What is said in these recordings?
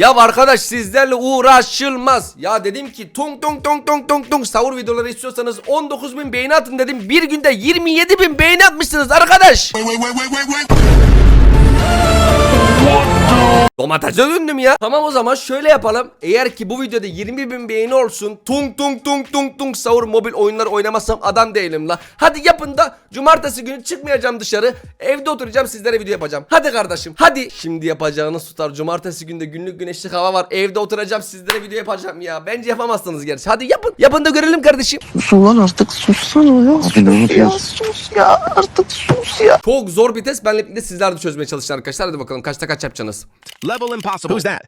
Ya arkadaş sizlerle uğraşılmaz. Ya dedim ki tung tung tung tung tung tung sahur videoları istiyorsanız 19.000 beğeni atın dedim. Bir günde 27.000 beğeni atmışsınız arkadaş. Domatese döndüm ya. Tamam o zaman şöyle yapalım. Eğer ki bu videoda 20 bin beğeni olsun. Tung tung tung tung tung sahur mobil oyunlar oynamazsam adam değilim la. Hadi yapın da cumartesi günü çıkmayacağım dışarı. Evde oturacağım sizlere video yapacağım. Hadi kardeşim hadi. Şimdi yapacağınız tutar. Cumartesi günde günlük güneşli hava var. Evde oturacağım sizlere video yapacağım ya. Bence yapamazsınız gerçi. Hadi yapın. Yapın da görelim kardeşim. Sus ulan artık sussana ya. Sus ya sus ya artık sus ya. Çok zor bir test. Benle birlikte sizler de çözmeye çalışın arkadaşlar. Hadi bakalım kaçta kaç yapacaksınız. Level impossible. Who's that?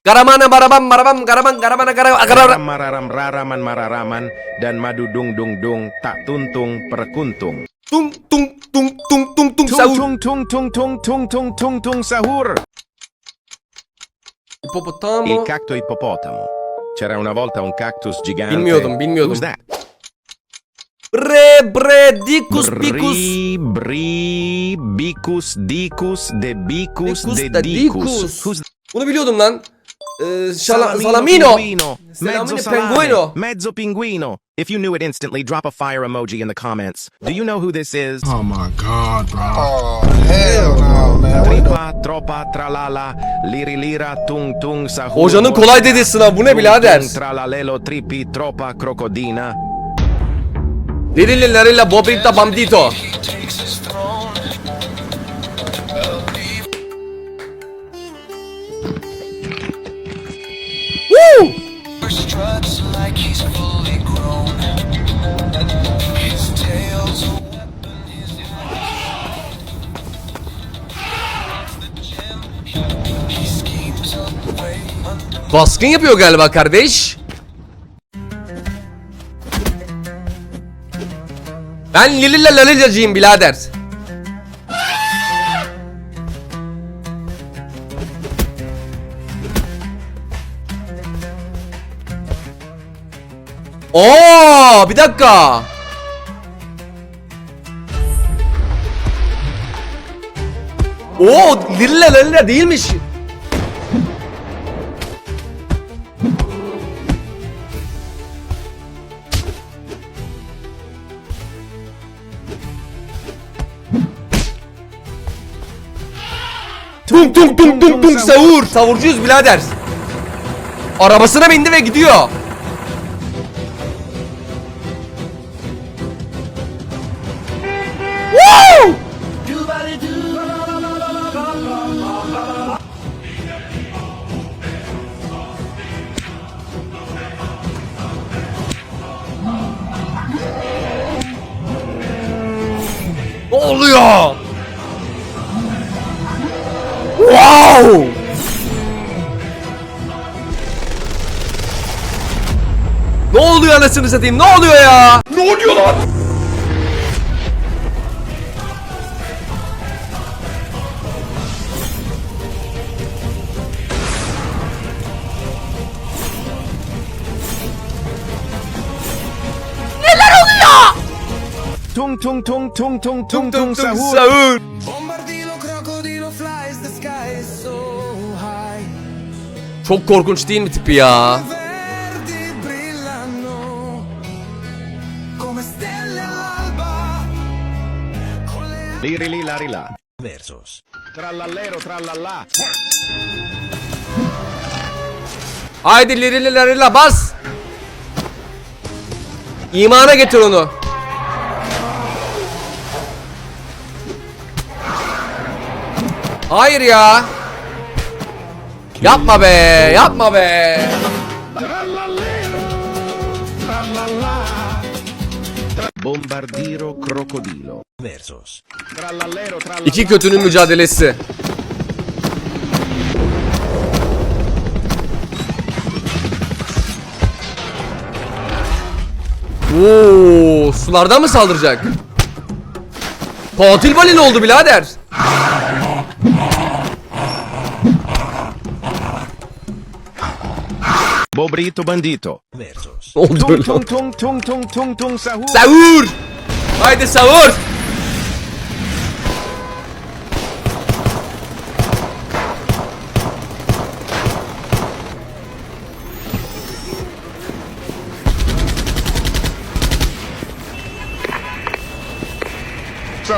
Karamana marabam marabam karaman karamana karamang karam mararam raraman mararaman dan madu dung dung dung tak tuntung perkuntung. Tung tung tung tung tung tung sahur. Tung tung tung tung tung tung tung tung sahur. Ippopotamo. Il cacto ippopotamo. C'era una volta un cactus gigante. Bilmiyordum bilmiyordum. Who's that? Bre bre dikus bikus. Bri, bri, bicus, dicus, de bicus, Dicus de de dicus. dicus. Who's Bunu biliyordum lan. Ee, şala, salamino. Salamino Mezzo pinguino. Mezzo pinguino. If you knew it instantly, drop a fire emoji in the comments. Do you know who this is? Oh my god, bro. Oh hell no man. Tripa, tropa, tralala, liri lira, tung tung sahur. Hocanın kolay dediği sınav bu ne birader? Tralalelo, tripi, tropa, crocodina. Lirili larilla bobrinta bandito. Woo! Baskın yapıyor galiba kardeş. Ben Lililla Lalillacıyım birader. Oo, bir dakika. Oo, Lililla Lalilla değilmiş. Tung tung tung tung tung savur. Savurcuyuz birader. Arabasına bindi ve gidiyor. Woo! Ne oluyor? Oluyor anasını satayım? Ne oluyor ya? Ne oluyor lan? Tung tung tung tung tung tung tung sahur. sahur. Çok korkunç değil mi tipi ya? Con le Liri li lari la. Versos. Trallallero trallallà. Haydi lirili larila bas. İmana getir onu. Hayır ya. Yapma be, yapma be. Bombardiro crocodilo. Versos. İki kötünün mücadelesi. Oo, sulardan mı saldıracak? Katil balin oldu birader. Bobrito bandito. Versos. Ne oldu Tung öyle? tung tung tung tung tung tung sahur. Savur! Haydi savur!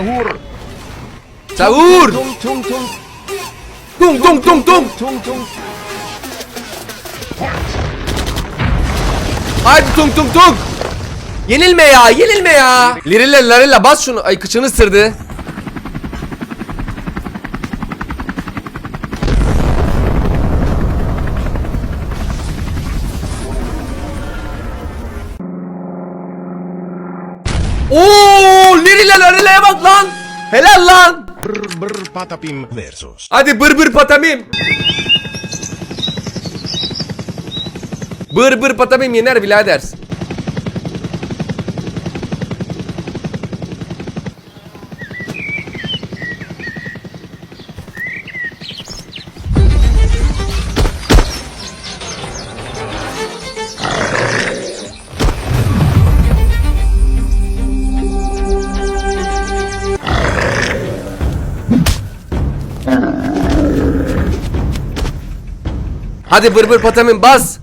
Sahur. Savur. Tung tung tung Tung tung tung tung. tung tung. Haydi tung tung tung. Yenilme ya yenilme ya. Lirilla larilla bas şunu. Ay kıçını ısırdı. Lirilla larilla'ya bak lan. Helal lan. Brr brr patapim versus. Hadi bır bır patamim. Bır bır patamim yener birader. Hadi bır bır patamim bas.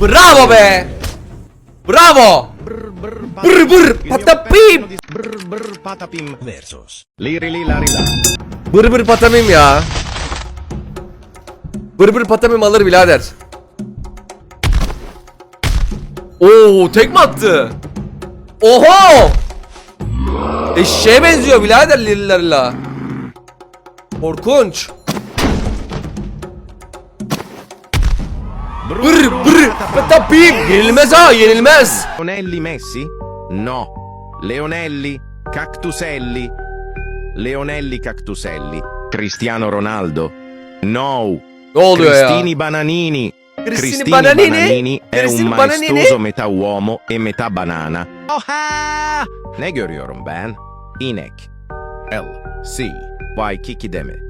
Bravo be. Bravo. Brr brr Brr brr patapim. Brr brr patapim versus. Lirili larila. Bır bır patamim ya. Bır bır patamim alır birader. Oo tekme attı. Oho! Eşeğe benziyor birader lirilerle. Korkunç. Bır bır patapim. Yenilmez ha yenilmez. Leonelli Messi? No. Leonelli Cactuselli. Leonelli Cactuselli. Cristiano Ronaldo? No. Ne oluyor ya? Cristini Bananini. Cristini Bananini? è Cristini un Bananini? maestoso metà uomo e metà banana. Oha! Ne görüyorum ben? İnek. L. C. Y. Kiki mi?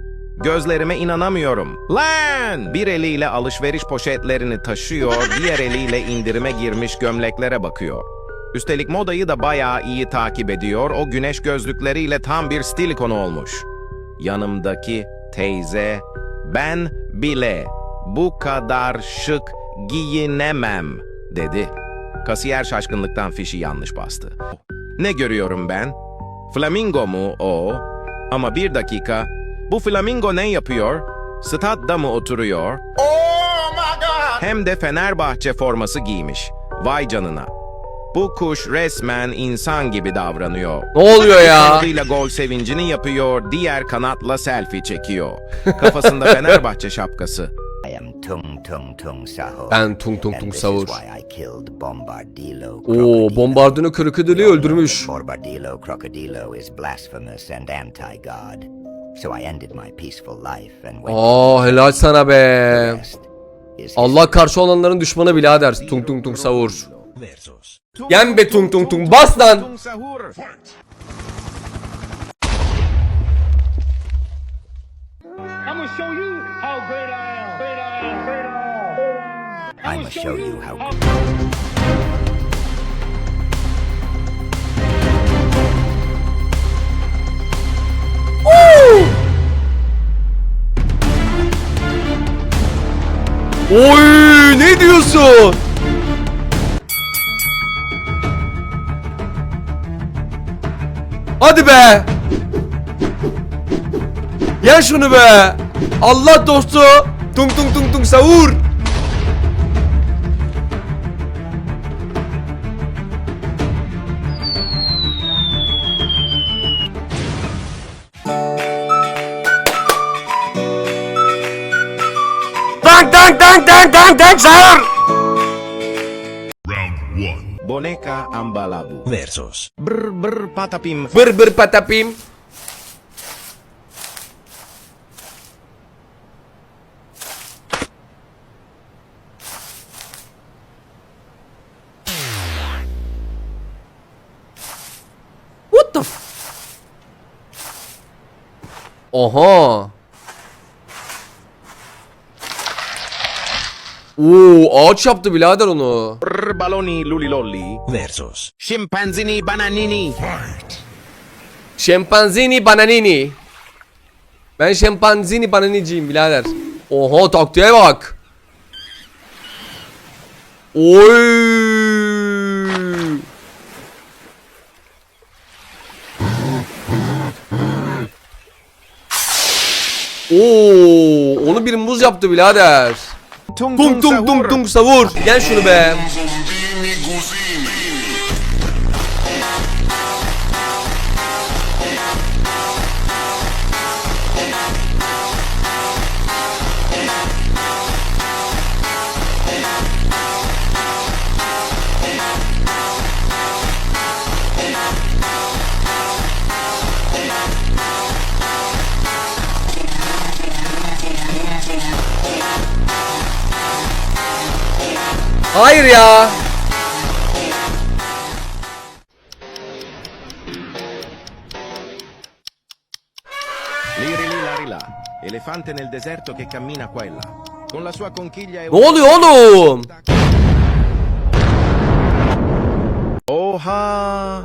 Gözlerime inanamıyorum. Lan! Bir eliyle alışveriş poşetlerini taşıyor, diğer eliyle indirime girmiş gömleklere bakıyor. Üstelik modayı da bayağı iyi takip ediyor, o güneş gözlükleriyle tam bir stil ikonu olmuş. Yanımdaki teyze, ben bile bu kadar şık giyinemem dedi. Kasiyer şaşkınlıktan fişi yanlış bastı. Ne görüyorum ben? Flamingo mu o? Ama bir dakika. Bu flamingo ne yapıyor? Stadda mı oturuyor? Hem de Fenerbahçe forması giymiş. Vay canına. Bu kuş resmen insan gibi davranıyor. Ne oluyor ya? Kanadıyla gol sevincini yapıyor, diğer kanatla selfie çekiyor. Kafasında Fenerbahçe şapkası. Ben Tung Tung Tung Bombardilo Oo bombardino krokodili öldürmüş. Bombardilo Crocodilo is blasphemous and anti-God. So I ended my peaceful life and went Aa helal sana be. Allah karşı olanların düşmanı birader. Tung tung tung savur. Yen be tung tung tung bas lan. I'm gonna show you how great I am. I. I'ma show you how Oy ne diyorsun? Hadi be. Yen şunu be. Allah dostu. Tung tung tung tung savur. Tank tank tank tank tank tank savur. Boneka Ambalabu. Versus. Brr brr patapim. Bır bır patapim. Oha. Oo ağaç yaptı birader onu. Brr baloni lulilolli. Versus. Scimpanzini bananini. Şempanzini bananini. Ben şempanzini bananiciyim birader. Oha taktiğe bak. Oy. Oo, onu bir muz yaptı birader. Tung Tung tung tung tung savur. Gel şunu be. Hayır ya. Elefante nel deserto che cammina qua e là. Con la sua conchiglia e... Ne oluyor oğlum? Oha!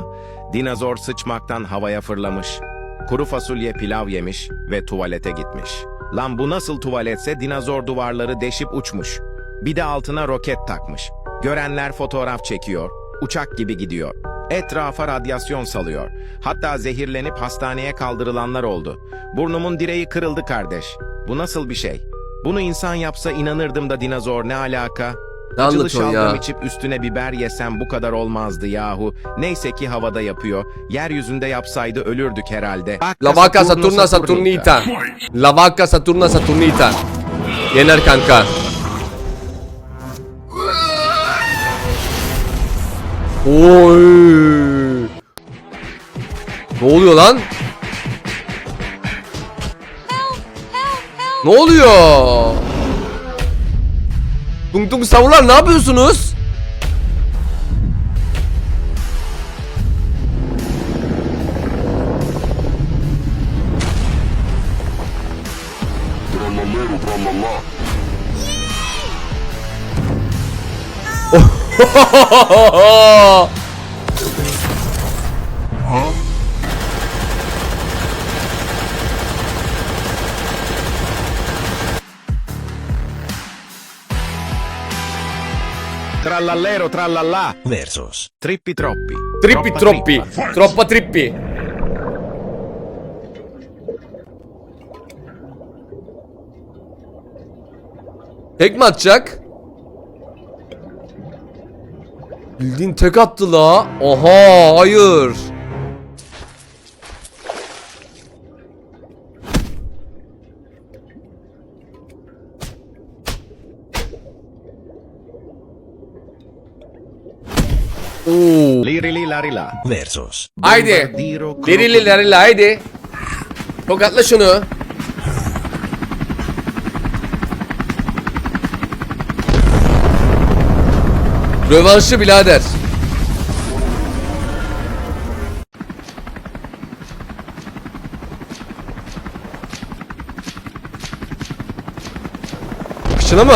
Dinozor sıçmaktan havaya fırlamış. Kuru fasulye pilav yemiş ve tuvalete gitmiş. Lan bu nasıl tuvaletse dinozor duvarları deşip uçmuş. Bir de altına roket takmış. Görenler fotoğraf çekiyor. Uçak gibi gidiyor. Etrafa radyasyon salıyor. Hatta zehirlenip hastaneye kaldırılanlar oldu. Burnumun direği kırıldı kardeş. Bu nasıl bir şey? Bunu insan yapsa inanırdım da dinozor ne alaka? Ne Acılı şalgam ya? içip üstüne biber yesem bu kadar olmazdı yahu. Neyse ki havada yapıyor. Yeryüzünde yapsaydı ölürdük herhalde. La vaca Saturna Saturnita. La vaca Saturna Saturnita. Yener kanka. Oy. Ne oluyor lan? Ne oluyor? Tung tung savular ne yapıyorsunuz? Trallallero trallallà. Versus. Trippi troppi. Trippi troppi. trippa. Troppa trippi. Tek mi atacak? Bildiğin tek attı la. Oha hayır. Oo. Liri li lari la. Versus. Haydi. Dirili larili haydi. Tokatla şunu. Rövanşı birader. Kışına mı?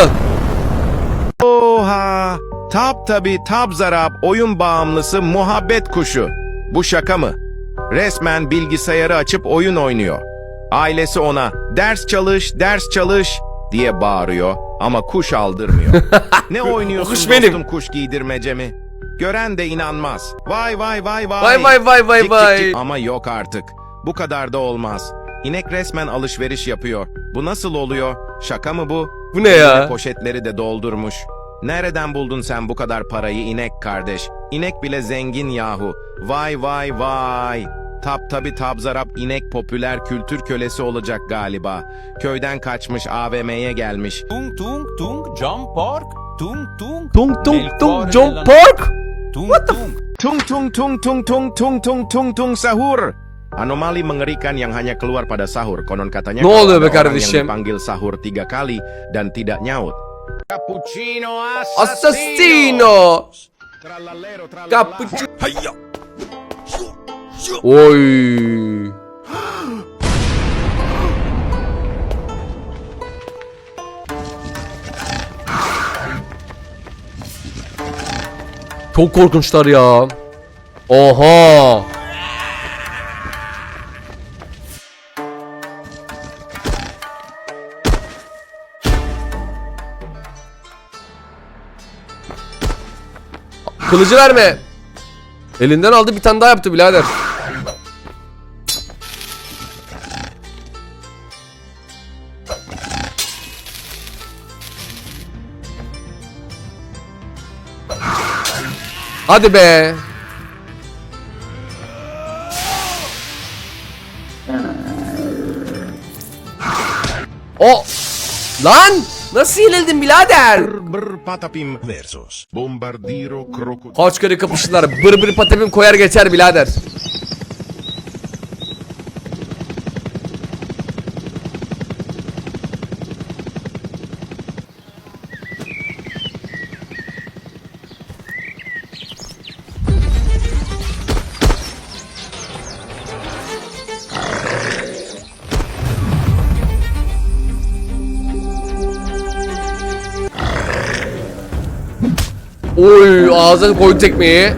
Oha! Tap tabi tab zarap oyun bağımlısı muhabbet kuşu. Bu şaka mı? Resmen bilgisayarı açıp oyun oynuyor. Ailesi ona ders çalış, ders çalış diye bağırıyor ama kuş aldırmıyor. ne oynuyorsun kuş dostum benim. kuş giydirmece mi? Gören de inanmaz. Vay vay vay vay. Vay vay vay vay Cik vay. cik. Ama yok artık. Bu kadar da olmaz. İnek resmen alışveriş yapıyor. Bu nasıl oluyor? Şaka mı bu? Bu ne ya? Poşetleri de doldurmuş. Nereden buldun sen bu kadar parayı inek kardeş? İnek bile zengin yahu. Vay vay vay. Tap tabi tabzarap inek popüler kültür kölesi olacak galiba. Köyden kaçmış AVM'ye gelmiş. Tung tung tung John Park. Tung tung. Tung tung tung John Park. Tung tung. Tung tung tung tung tung tung tung tung tung sahur. Anomali mengerikan yang hanya keluar pada sahur. Konon katanya Ne kalau oluyor be ada orang kardeşim? yang dipanggil sahur tiga kali dan tidak nyaut. Cappuccino Assassino. Trallallero, trallallà. Cappuccino. Oy. Çok korkunçlar ya. Oha. Kılıcı verme. Elinden aldı bir tane daha yaptı birader. Hadi be. O lan nasıl yenildin birader? Brr, patapim versus bombardiro crocodilo. Kaç kere kapıştılar. Bır bır patapim koyar geçer birader. Oy ağzına koy tekmeyi.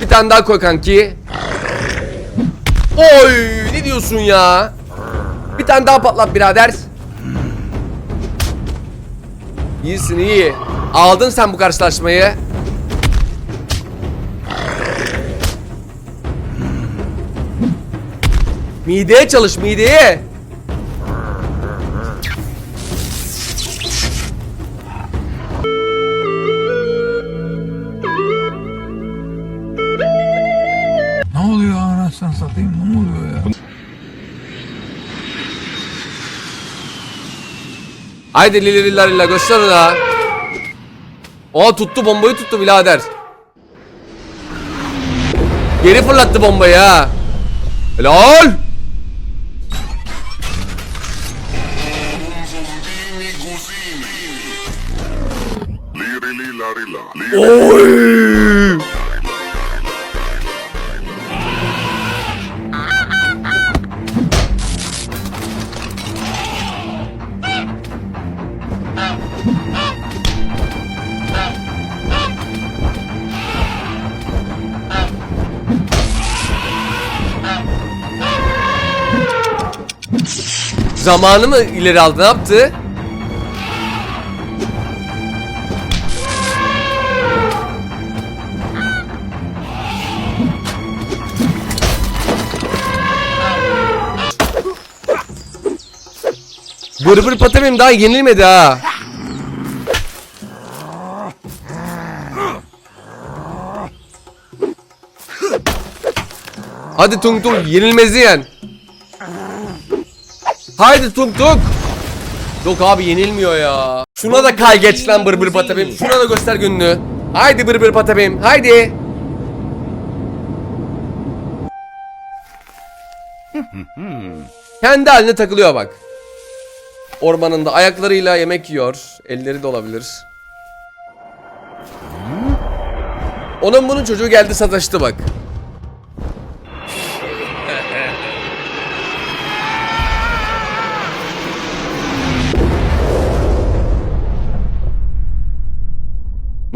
Bir tane daha koy kanki. Oy ne diyorsun ya? Bir tane daha patlat birader. İyisin iyi. Aldın sen bu karşılaşmayı. Mideye çalış mideye. Anasını satayım ne oluyor ya? Haydi lili lilla lilla göster. Aa tuttu bombayı tuttu birader. Geri fırlattı bombayı ha. Helal. Oy. Zamanı mı ileri aldı ne yaptı? Bır bır patamim daha yenilmedi ha. Hadi Tung Tung yenilmezi yen. Haydi Tung Tung. Yok abi yenilmiyor ya. Şuna da kay geç lan bır bır patabim. Şuna da göster gününü. Haydi bır bır patabim. Haydi. Kendi haline takılıyor bak. Ormanında ayaklarıyla yemek yiyor. Elleri de olabilir. Onun bunun çocuğu geldi sataştı bak.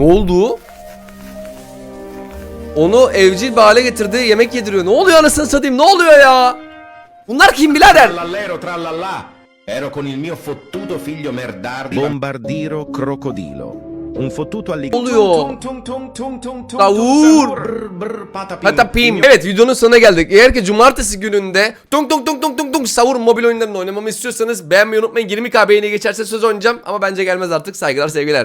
Ne oldu? Onu evcil bir hale getirdi, yemek yediriyor. Ne oluyor anasını satayım? Ne oluyor ya? Bunlar kim birader? Trallallero trallallà. Ero con il mio fottuto figlio merdardo. Bombardiro crocodilo. Un fottuto alligatore. oluyor? Davur. Patapim. Evet videonun sonuna geldik. Eğer ki cumartesi gününde tung tung tung tung tung tung savur mobil oyunlarını oynamamı istiyorsanız beğenmeyi unutmayın. 20k beğeni geçerse söz oynayacağım ama bence gelmez artık. Saygılar sevgiler.